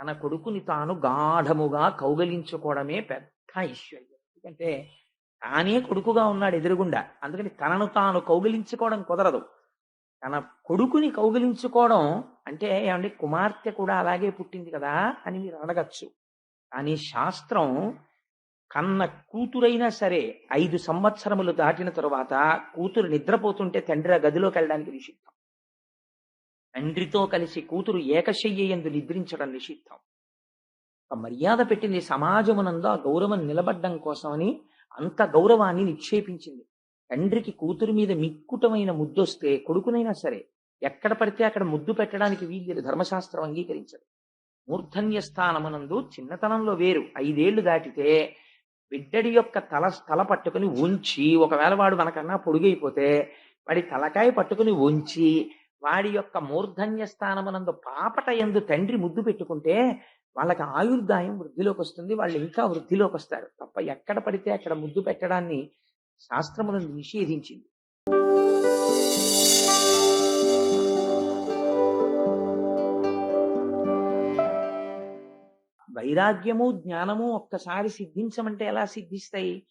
తన కొడుకుని తాను గాఢముగా కౌగలించుకోవడమే పెద్ద ఐశ్వర్యం. ఎందుకంటే తానే కొడుకుగా ఉన్నాడు ఎదురుగుండా. అందుకని తనను తాను కౌగిలించుకోవడం కుదరదు. తన కొడుకుని కౌగిలించుకోవడం అంటే ఏమండి? కుమార్తె కూడా అలాగే పుట్టింది కదా అని మీరు అడగచ్చు కానీ శాస్త్రం కన్న కూతురైనా సరే ఐదు సంవత్సరములు దాటిన తరువాత కూతురు నిద్రపోతుంటే తండ్రి ఆ గదిలోకి వెళ్ళడానికి నిషిద్ధం. తండ్రితో కలిసి కూతురు ఏకశయ్యందు నిద్రించడం నిషిద్ధం. మర్యాద పెట్టింది సమాజమునందు ఆ గౌరవం నిలబడ్డం కోసమని అంత గౌరవాన్ని నిక్షేపించింది. తండ్రికి కూతురు మీద మిక్కుటమైన ముద్దొస్తే కొడుకునైనా సరే ఎక్కడ పడితే అక్కడ ముద్దు పెట్టడానికి వీల్లేదు ధర్మశాస్త్రం అంగీకరించదు. మూర్ధన్య స్థానమునందు చిన్నతనంలో వేరు. ఐదేళ్ళు దాటితే బిడ్డడి యొక్క తల తల పట్టుకుని ఉంచి ఒకవేళ వాడు మనకన్నా పొడుగైపోతే వాడి తలకాయ పట్టుకుని ఉంచి వాడి యొక్క మూర్ధన్య స్థానమునందు పాపట ఎందు తండ్రి ముద్దు పెట్టుకుంటే వాళ్ళకి ఆయుర్దాయం వృద్ధిలోకి వస్తుంది వాళ్ళు ఇంకా వృద్ధిలోకి వస్తారు. తప్ప ఎక్కడ పడితే అక్కడ ముద్దు పెట్టడాన్ని శాస్త్రములను నిషేధించింది. వైరాగ్యము జ్ఞానము ఒక్కసారి సిద్ధించమంటే ఎలా సిద్ధిస్తాయి?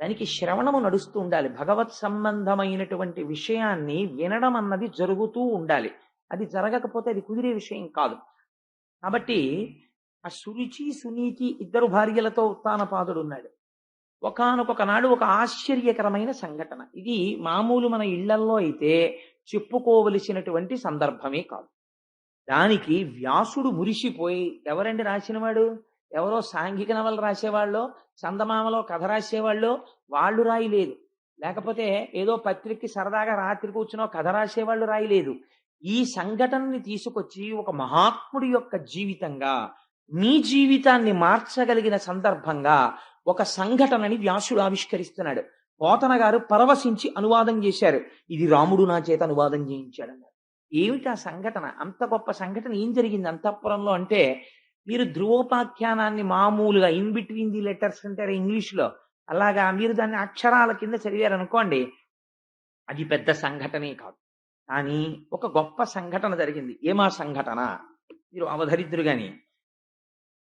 దానికి శ్రవణము నడుస్తూ ఉండాలి. భగవత్ సంబంధమైనటువంటి విషయాన్ని వినడం అన్నది జరుగుతూ ఉండాలి. అది జరగకపోతే అది కుదిరే విషయం కాదు. కాబట్టి ఆ సురుచి సునీతి ఇద్దరు భార్యలతో ఉత్తానపాదుడు ఉన్నాడు ఒకానొక నాడు ఒక ఆశ్చర్యకరమైన సంఘటన. ఇది మామూలు మన ఇళ్ళల్లో అయితే చెప్పుకోవలసినటువంటి సందర్భమే కాదు. దానికి వ్యాసుడు మురిసిపోయి ఎవరండి రాసినవాడు? ఎవరో సాంఘిక నవలు రాసేవాళ్ళు చందమామలో కథ రాసేవాళ్ళు వాళ్ళు రాయలేదు. లేకపోతే ఏదో పత్రికకి సరదాగా రాత్రి కూర్చునో కథ రాసేవాళ్ళు రాయలేదు. ఈ సంఘటనని తీసుకొచ్చి ఒక మహాత్ముడి యొక్క జీవితంగా మీ జీవితాన్ని మార్చగలిగిన సందర్భంగా ఒక సంఘటనని వ్యాసుడు ఆవిష్కరిస్తున్నాడు. పోతన గారు పరవశించి అనువాదం చేశారు. ఇది రాముడు నా చేత అనువాదం చేయించాడు అన్నారు ఏమిటి ఆ సంఘటన? అంత గొప్ప సంఘటన ఏం జరిగింది అంతఃపురంలో అంటే మీరు ధ్రువోపాఖ్యానాన్ని మామూలుగా ఇన్ బిట్వీన్ ది లెటర్స్ అంటారు ఇంగ్లీష్లో. అలాగా మీరు దాన్ని అక్షరాల కింద చదివారనుకోండి అది పెద్ద సంఘటనే కాదు. కానీ ఒక గొప్ప సంఘటన జరిగింది. ఏమా సంఘటన? మీరు అవధరిద్దురు గాని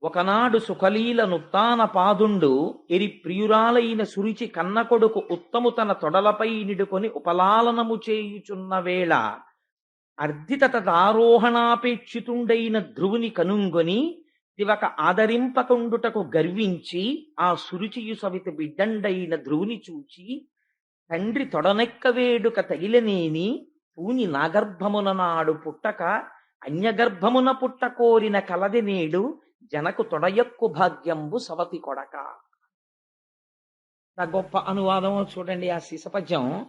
ఒకనాడు సుఖలీల నుత్తాన పాదుండు ఎరి ప్రియురాలైన సురుచి కన్న కొడుకు ఉత్తము తన తొడలపై నిడుకొని ఉపలాలనము చేయుచున్న వేళ అర్ధితత దారోహణాపేక్షితుండైన ధ్రువుని కనుంగొని దివక ఆదరింపకుండుటకు గర్వించి ఆ సురుచియు సవిత బిడ్డండైన ధ్రువుని చూచి తండ్రి తొడనెక్క వేడుక తగిలనేని పూని నాగర్భమున నాడు పుట్టక అన్యగర్భమున పుట్ట కోరిన కలది నేడు జనకు తొడయక్కు భాగ్యంబు సవతి కొడక. నా గొప్ప అనువాదం చూడండి ఆ శిశపద్యం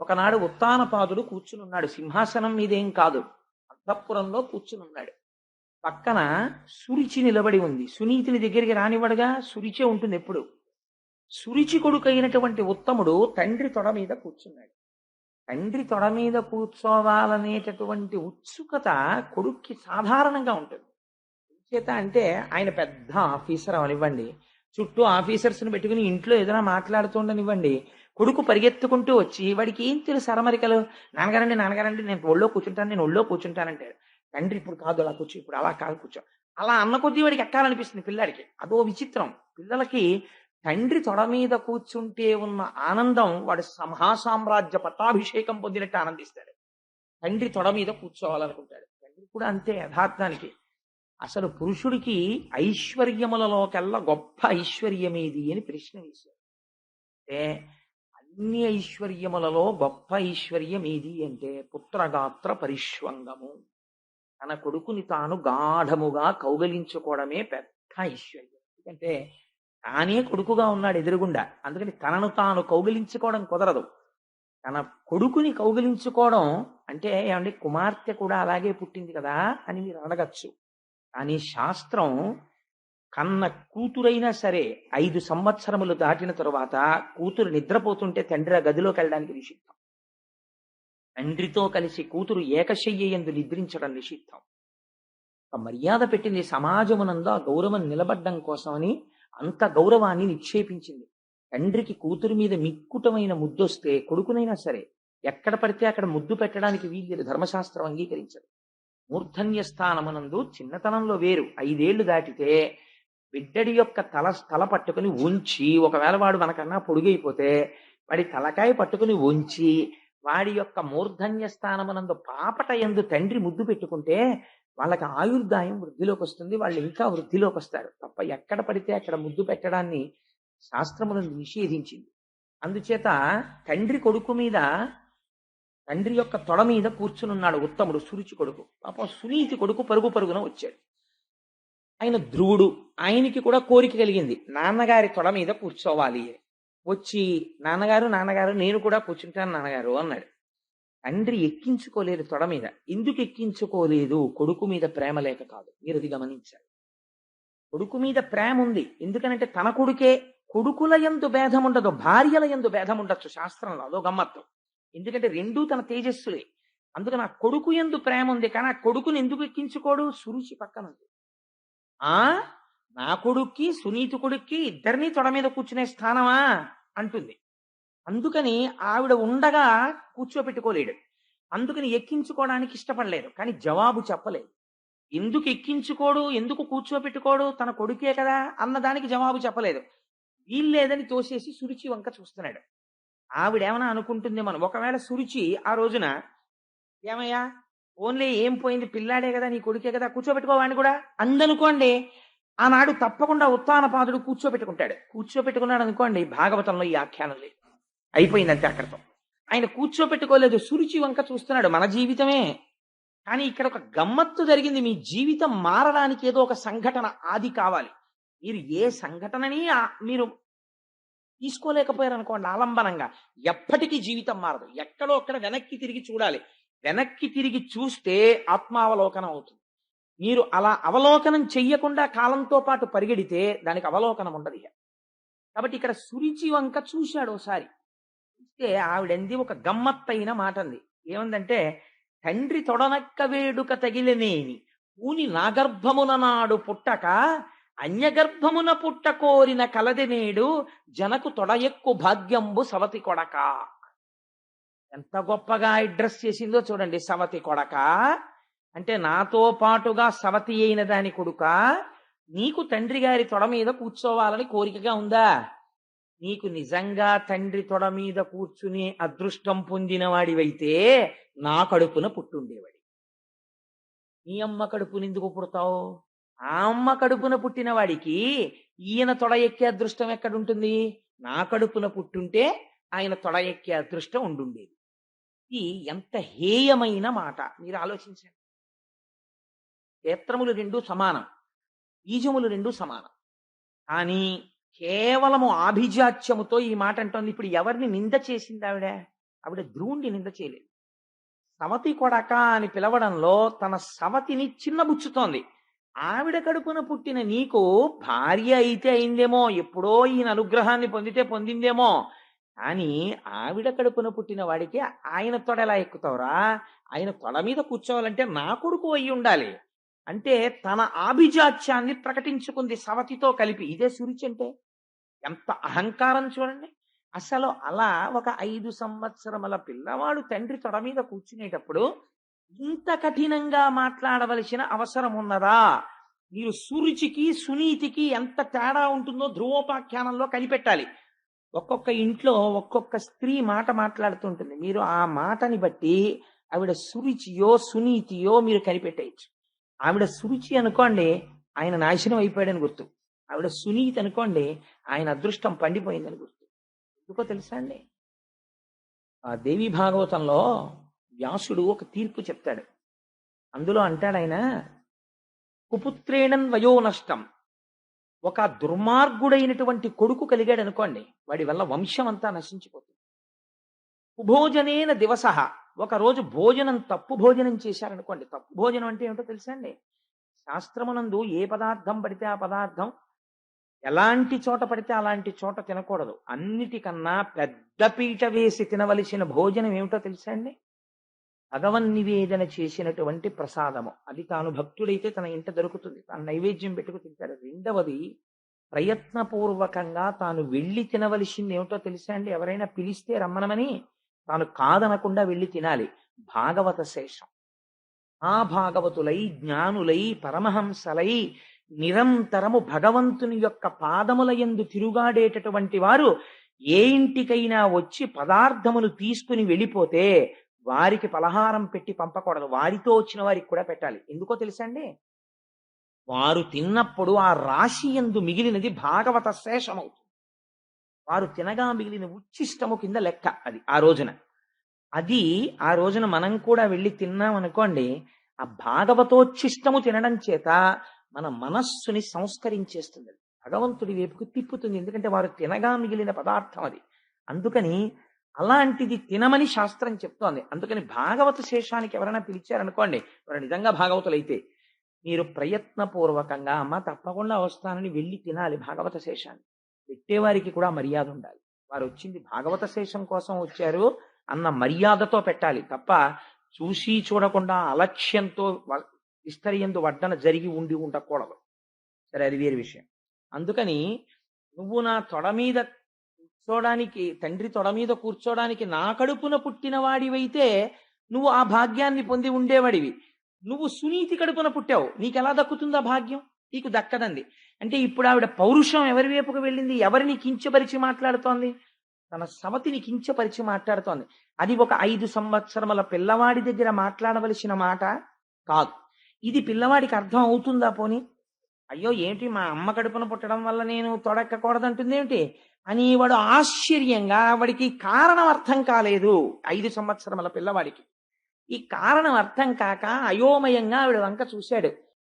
ఒకనాడు ఉత్తానపాదుడు కూర్చునున్నాడు. సింహాసనం మీదేం కాదు. అంతఃపురంలో కూర్చునున్నాడు. పక్కన సురిచి నిలబడి ఉంది. సునీతిని దగ్గరికి రానివ్వడుగా సురిచే ఉంటుంది ఎప్పుడు? సురిచి కొడుకైనటువంటి ఉత్తముడు తండ్రి తొడ మీద కూర్చున్నాడు. తండ్రి తొడ మీద కూర్చోవాలనేటటువంటి ఉత్సుకత కొడుక్కి సాధారణంగా ఉంటుంది. చేత అంటే ఆయన పెద్ద ఆఫీసర్ అవనివ్వండి. చుట్టూ ఆఫీసర్స్ని పెట్టుకుని ఇంట్లో ఏదైనా మాట్లాడుతుండనివ్వండి కొడుకు పరిగెత్తుకుంటూ వచ్చి వాడికి ఏం తెలుసు అరమరికలు? నాన్నగారండి నాన్నగారండి నేను ఒళ్ళో కూర్చుంటాను నేను ఒళ్ళో కూర్చుంటానంటాడు తండ్రి ఇప్పుడు కాదు అలా కూర్చో ఇప్పుడు అలా కాదు కూర్చో. అలా అన్న కొద్దీ వాడికి ఎక్కాలనిపిస్తుంది పిల్లాడికి. అదో విచిత్రం. పిల్లలకి తండ్రి తొడ మీద కూర్చుంటే ఉన్న ఆనందం వాడు మహాసామ్రాజ్య పట్టాభిషేకం పొందినట్టు ఆనందిస్తాడు. తండ్రి తొడ మీద కూర్చోవాలనుకుంటాడు. తండ్రి కూడా అంతే యథార్థానికి. అసలు పురుషుడికి ఐశ్వర్యములలోకెల్లా గొప్ప ఐశ్వర్యమేది అని ప్రశ్న వేశాడు. అంటే అన్ని ఐశ్వర్యములలో గొప్ప ఐశ్వర్యం ఏది అంటే పుత్రగాత్ర పరిష్వంగము. తన కొడుకుని తాను గాఢముగా కౌగలించుకోవడమే పెద్ద ఐశ్వర్యం ఎందుకంటే తానే కొడుకుగా ఉన్నాడు ఎదురుగుండా. అందుకని తనను తాను కౌగిలించుకోవడం కుదరదు. తన కొడుకుని కౌగిలించుకోవడం అంటే ఏమండి? కుమార్తె కూడా అలాగే పుట్టింది కదా అని మీరు అడగచ్చు కానీ శాస్త్రం కన్న కూతురైనా సరే ఐదు సంవత్సరములు దాటిన తరువాత కూతురు నిద్రపోతుంటే తండ్రి ఆ గదిలోకి వెళ్ళడానికి నిషిద్ధం. తండ్రితో కలిసి కూతురు ఏకశయ్యందు నిద్రించడం నిషిద్ధం. మర్యాద పెట్టింది సమాజమునందు ఆ గౌరవం నిలబడ్డం కోసమని అంత గౌరవాన్ని నిక్షేపించింది. తండ్రికి కూతురు మీద మిక్కుటమైన ముద్దొస్తే కొడుకునైనా సరే ఎక్కడ పడితే అక్కడ ముద్దు పెట్టడానికి వీలు ధర్మశాస్త్రం అంగీకరించదు. మూర్ధన్య స్థానమునందు చిన్నతనంలో వేరు. ఐదేళ్ళు దాటితే బిడ్డడి యొక్క తల తల పట్టుకుని ఉంచి ఒకవేళ వాడు మనకన్నా పొడుగైపోతే వాడి తలకాయ పట్టుకుని ఉంచి వాడి యొక్క మూర్ధన్య స్థానమునందు పాపట ఎందు తండ్రి ముద్దు పెట్టుకుంటే వాళ్ళకి ఆయుర్దాయం వృద్ధిలోకి వస్తుంది వాళ్ళు ఇంకా వృద్ధిలోకి వస్తారు. తప్ప ఎక్కడ పడితే అక్కడ ముద్దు పెట్టడాన్ని శాస్త్రమునందు నిషేధించింది. అందుచేత తండ్రి కొడుకు మీద తండ్రి యొక్క తొడ మీద కూర్చునున్నాడు ఉత్తముడు సురుచి కొడుకు. పాపం సునీతి కొడుకు పరుగు పరుగున వచ్చాడు. ఆయన ధ్రువుడు. ఆయనకి కూడా కోరిక కలిగింది. నాన్నగారి తొడ మీద కూర్చోవాలి అని. వచ్చి నాన్నగారు నాన్నగారు నేను కూడా కూర్చుంటాను నాన్నగారు అన్నాడు. తండ్రి ఎక్కించుకోలేదు తొడ మీద. ఎందుకు ఎక్కించుకోలేదు? కొడుకు మీద ప్రేమ లేక కాదు. మీరు అది గమనించారు కొడుకు మీద ప్రేమ ఉంది. ఎందుకనంటే తన కొడుకే కొడుకుల ఎందు భేదం ఉండదు భార్యల ఎందు భేదం ఉండొచ్చు శాస్త్రంలో. అదో గమ్మత్తు. ఎందుకంటే రెండూ తన తేజస్సులే. అందుకని ఆ కొడుకు ఎందు ప్రేమ ఉంది. కానీ ఆ కొడుకుని ఎందుకు ఎక్కించుకోడు? సురుచి పక్కన ఉంది. ఆ? నా కొడుక్కి సునీతి కొడుక్కి ఇద్దరిని తొడ మీద కూర్చునే స్థానమా? అంటుంది. అందుకని ఆవిడ ఉండగా కూర్చోపెట్టుకోలేడు. అందుకని ఎక్కించుకోవడానికి ఇష్టపడలేదు. కానీ జవాబు చెప్పలేదు. ఎందుకు ఎక్కించుకోడు? ఎందుకు కూర్చోపెట్టుకోడు? తన కొడుకే కదా అన్నదానికి జవాబు చెప్పలేదు. వీల్లేదని తోసేసి సురుచి వంక చూస్తున్నాడు. ఆవిడేమైనా అనుకుంటుంది మనం ఒకవేళ సురుచి ఆ రోజున ఏమయ్యా ఓన్లీ ఏం పోయింది? పిల్లాడే కదా నీ కొడుకే కదా కూర్చోబెట్టుకోవాడిని కూడా? అందనుకోండి ఆనాడు తప్పకుండా ఉత్తానపాదుడు కూర్చోబెట్టుకుంటాడు. కూర్చోబెట్టుకున్నాడు అనుకోండి భాగవతంలో ఈ ఆఖ్యానం లేదు. అయిపోయిందంటే అక్కడతో ఆయన కూర్చోబెట్టుకోలేదు సురుచి వంక చూస్తున్నాడు మన జీవితమే. కానీ ఇక్కడ ఒక గమ్మత్తు జరిగింది మీ జీవితం మారడానికి ఏదో ఒక సంఘటన ఆది కావాలి. మీరు ఏ సంఘటనని మీరు తీసుకోలేకపోయారు అనుకోండి ఆలంబనంగా. ఎప్పటికీ జీవితం మారదు. ఎక్కడో అక్కడ వెనక్కి తిరిగి చూడాలి. వెనక్కి తిరిగి చూస్తే ఆత్మావలోకనం అవుతుంది. మీరు అలా అవలోకనం చెయ్యకుండా కాలంతో పాటు పరిగెడితే దానికి అవలోకనం ఉండదు కాబట్టి ఇక్కడ సురిచి వంక చూశాడు ఒకసారి చూస్తే ఆవిడంది ఒక గమ్మత్తైన మాట అంది ఏమందంటే తండ్రి తొడనక్క వేడుక తగిలినేని. పూని నాగర్భమున నాడు పుట్టక అన్యగర్భమున పుట్ట కోరిన కలది నేడు జనకు తొడయెక్కు భాగ్యంబు సవతి కొడక. ఎంత గొప్పగా అడ్రస్ చేసిందో చూడండి సవతి కొడక. అంటే నాతో పాటుగా సవతి అయిన దాని కొడుక నీకు తండ్రి గారి తొడ మీద కూర్చోవాలని కోరికగా ఉందా? నీకు నిజంగా తండ్రి తొడ మీద కూర్చునే అదృష్టం పొందిన వాడివైతే నా కడుపున పుట్టుండేవాడి. నీ అమ్మ కడుపున ఎందుకు పుడతావు? ఆ అమ్మ కడుపున పుట్టిన వాడికి ఈయన తొడ ఎక్కే అదృష్టం ఎక్కడుంటుంది? నా కడుపున పుట్టుంటే ఆయన తొడ ఎక్కే అదృష్టం ఉండుండేది. ఇది ఎంత హేయమైన మాట. మీరు ఆలోచించండి. క్షేత్రములు రెండు సమానం బీజములు రెండు సమానం. కానీ కేవలము ఆభిజాత్యముతో ఈ మాట అంటోంది. ఇప్పుడు ఎవరిని నింద చేసింది ఆవిడ? ఆవిడ ధ్రువుణ్ణి నింద చేయలేదు. సవతి కొడక అని పిలవడంలో తన సవతిని చిన్నబుచ్చుతోంది. ఆవిడ కడుపున పుట్టిన నీకు భార్య అయితే అయిందేమో ఎప్పుడో ఈయన అనుగ్రహాన్ని పొందితే పొందిందేమో కానీ ఆవిడ కడుపున పుట్టిన వాడికి ఆయన తొడ ఎలా ఎక్కుతావురా? ఆయన తొడ మీద కూర్చోవాలంటే నా కొడుకు అయి ఉండాలి అంటే తన ఆభిజాత్యాన్ని ప్రకటించుకుంది సవతితో కలిపి. ఇదే సురుచి అంటే? ఎంత అహంకారం చూడండి. అసలు అలా ఒక ఐదు సంవత్సరముల పిల్లవాడు తండ్రి తొడ మీద కూర్చునేటప్పుడు ఇంత కఠినంగా మాట్లాడవలసిన అవసరం ఉన్నదా? మీరు సురుచికి సునీతికి ఎంత తేడా ఉంటుందో ధ్రువోపాఖ్యానంలో కనిపెట్టాలి. ఒక్కొక్క ఇంట్లో ఒక్కొక్క స్త్రీ మాట మాట్లాడుతుంటుంది. మీరు ఆ మాటని బట్టి ఆవిడ సురుచియో సునీతియో మీరు కనిపెట్టేయచ్చు. ఆవిడ సురుచి అనుకోండి ఆయన నాశనం అయిపోయాడని గుర్తు. ఆవిడ సునీతి అనుకోండి ఆయన అదృష్టం పండిపోయిందని గుర్తు. ఎందుకో తెలుసా అండి? ఆ దేవి భాగవతంలో వ్యాసుడు ఒక తీర్పు చెప్తాడు. అందులో అంటాడు ఆయన కుపుత్రేణన్ వయో నష్టం. ఒక దుర్మార్గుడైనటువంటి కొడుకు కలిగాడు అనుకోండి వాడి వల్ల వంశం అంతా నశించిపోతుంది. కుభోజనేన దివస. ఒకరోజు భోజనం తప్పు భోజనం చేశారనుకోండి. తప్పు భోజనం అంటే ఏమిటో తెలుసా అండి? శాస్త్రమునందు ఏ పదార్థం పడితే ఆ పదార్థం ఎలాంటి చోట పడితే అలాంటి చోట తినకూడదు. అన్నిటికన్నా పెద్ద పీట వేసి తినవలసిన భోజనం ఏమిటో తెలుసా అండి? భగవన్ నివేదన చేసినటువంటి ప్రసాదము. అది తాను భక్తుడైతే తన ఇంట దొరుకుతుంది. తాను నైవేద్యం పెట్టుకు తింటాడు. రెండవది ప్రయత్నపూర్వకంగా తాను వెళ్ళి తినవలసింది ఏమిటో తెలుసా అండి? ఎవరైనా పిలిస్తే రమ్మనమని తాను కాదనకుండా వెళ్ళి తినాలి. భాగవత శేషం. ఆ భాగవతులై జ్ఞానులై పరమహంసలై నిరంతరము భగవంతుని యొక్క పాదముల ఎందు తిరుగాడేటటువంటి వారు ఏ ఇంటికైనా వచ్చి పదార్థములు తీసుకుని వెళ్ళిపోతే వారికి పలహారం పెట్టి పంపకూడదు. వారితో వచ్చిన వారికి కూడా పెట్టాలి. ఎందుకో తెలుసండి వారు తిన్నప్పుడు ఆ రాశి ఎందు మిగిలినది భాగవత శేషమవుతుంది. వారు తినగా మిగిలిన ఉచ్చిష్టము కింద లెక్క అది ఆ రోజున. అది ఆ రోజున మనం కూడా వెళ్ళి తిన్నాం అనుకోండి ఆ భాగవతోచ్చిష్టము తినడం చేత మన మనస్సుని సంస్కరించేస్తుంది. అది. భగవంతుడి వైపుకు తిప్పుతుంది. ఎందుకంటే వారు తినగా మిగిలిన పదార్థం అది. అందుకని అలాంటిది తినమని శాస్త్రం చెప్తోంది. అందుకని భాగవత శేషానికి ఎవరైనా పిలిచారనుకోండి వారు నిజంగా భాగవతులైతే మీరు ప్రయత్నపూర్వకంగా అమ్మ తప్పకుండా వస్తానని వెళ్ళి తినాలి భాగవత శేషాన్ని. పెట్టేవారికి కూడా మర్యాద ఉండాలి. వారు వచ్చింది భాగవత శేషం కోసం వచ్చారు అన్న మర్యాదతో పెట్టాలి తప్ప చూసి చూడకుండా అలక్ష్యంతో విస్తరియందు వడ్డన జరిగి ఉండి ఉండకూడదు. సరే అది వేరే విషయం. అందుకని నువ్వు నా తొడ మీద కూర్చోడానికి తండ్రి తొడ మీద కూర్చోడానికి నా కడుపున పుట్టిన వాడివైతే నువ్వు ఆ భాగ్యాన్ని పొంది ఉండేవాడివి. నువ్వు సునీతి కడుపున పుట్టావు. నీకు ఎలా దక్కుతుందా భాగ్యం? నీకు దక్కదండి అంటే ఇప్పుడు ఆవిడ పౌరుషం ఎవరి వైపుకు వెళ్ళింది? ఎవరిని కించపరిచి మాట్లాడుతోంది? తన సవతిని కించపరిచి మాట్లాడుతోంది. అది ఒక ఐదు సంవత్సరముల పిల్లవాడి దగ్గర మాట్లాడవలసిన మాట కాదు. ఇది పిల్లవాడికి అర్థం అవుతుందా పోని? అయ్యో ఏంటి మా అమ్మ కడుపున పుట్టడం వల్ల నేను తొడక్కకూడదంటుంది ఏమిటి అని వాడు ఆశ్చర్యంగా వాడికి కారణం అర్థం కాలేదు ఐదు సంవత్సరముల పిల్లవాడికి. ఈ కారణం అర్థం కాక అయోమయంగా ఆవిడ వంక చూశాడు.